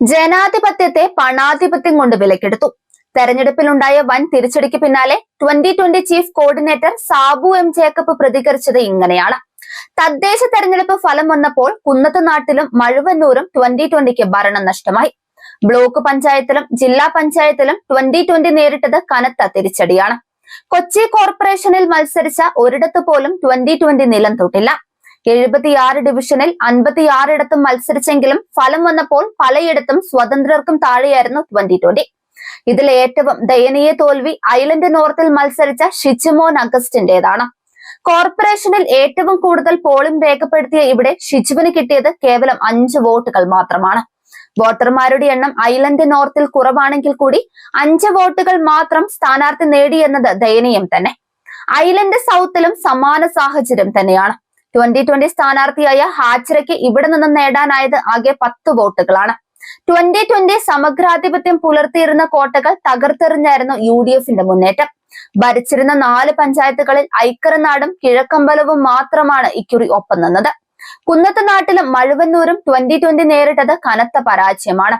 ജനാധിപത്യത്തെ പണാധിപത്യം കൊണ്ട് വിലക്കെടുത്തു. തെരഞ്ഞെടുപ്പിലുണ്ടായ വൻ തിരിച്ചടിക്ക് പിന്നാലെ twenty twenty chief coordinator Sabu M Jacob പ്രതികരിച്ചത് ഇങ്ങനെയാണ്. തദ്ദേശ തെരഞ്ഞെടുപ്പ് ഫലം വന്നപ്പോൾ കുന്നത്തുനാട്ടിലും മഴുവന്നൂരും ട്വന്റി ട്വന്റിക്ക് ഭരണം നഷ്ടമായി. ബ്ലോക്ക് പഞ്ചായത്തിലും ജില്ലാ പഞ്ചായത്തിലും ട്വന്റി ട്വന്റി നേരിട്ടത് കനത്ത തിരിച്ചടിയാണ്. കൊച്ചി കോർപ്പറേഷനിൽ മത്സരിച്ച ഒരിടത്ത് പോലും ട്വന്റി ട്വന്റി നിലം തൊട്ടില്ല. എഴുപത്തിയാറ് ഡിവിഷനിൽ അൻപത്തിയാറിടത്തും മത്സരിച്ചെങ്കിലും ഫലം വന്നപ്പോൾ പലയിടത്തും സ്വതന്ത്രർക്കും താഴെയായിരുന്നു ട്വന്റി ട്വന്റി ഇതിൽ ഏറ്റവും ദയനീയ തോൽവി ഐലൻഡ് നോർത്തിൽ മത്സരിച്ച ഷിച്ചുമോൻ അഗസ്റ്റിന്റേതാണ്. കോർപ്പറേഷനിൽ ഏറ്റവും കൂടുതൽ പോളിംഗ് രേഖപ്പെടുത്തിയ ഇവിടെ ഷിജുവിന് കിട്ടിയത് കേവലം അഞ്ച് വോട്ടുകൾ മാത്രമാണ്. വോട്ടർമാരുടെ എണ്ണം ഐലൻഡ് നോർത്തിൽ കുറവാണെങ്കിൽ കൂടി അഞ്ച് വോട്ടുകൾ മാത്രം സ്ഥാനാർത്ഥി നേടിയെന്നത് ദയനീയം തന്നെ. ഐലൻഡ് സൗത്തിലും സമാന സാഹചര്യം തന്നെയാണ്. ട്വന്റി ട്വന്റി സ്ഥാനാർത്ഥിയായ ഹാച്ചിറയ്ക്ക് ഇവിടെ നിന്നും നേടാനായത് ആകെ പത്ത് വോട്ടുകളാണ്. ട്വന്റി ട്വന്റി സമഗ്രാധിപത്യം പുലർത്തിയിരുന്ന കോട്ടകൾ തകർത്തെറിഞ്ഞായിരുന്നു യു ഡി എഫിന്റെ മുന്നേറ്റം. ഭരിച്ചിരുന്ന നാല് പഞ്ചായത്തുകളിൽ ഐക്കരനാടും കിഴക്കമ്പലവും മാത്രമാണ് ഇക്കുറി ഒപ്പം നിന്നത്. കുന്നത്ത് നാട്ടിലും മഴുവന്നൂരും ട്വന്റി ട്വന്റി നേരിട്ടത് കനത്ത പരാജയമാണ്.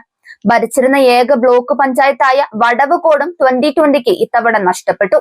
ഭരിച്ചിരുന്ന ഏക ബ്ലോക്ക് പഞ്ചായത്തായ വടവുകോടും ട്വന്റി ട്വന്റിക്ക് ഇത്തവണ നഷ്ടപ്പെട്ടു.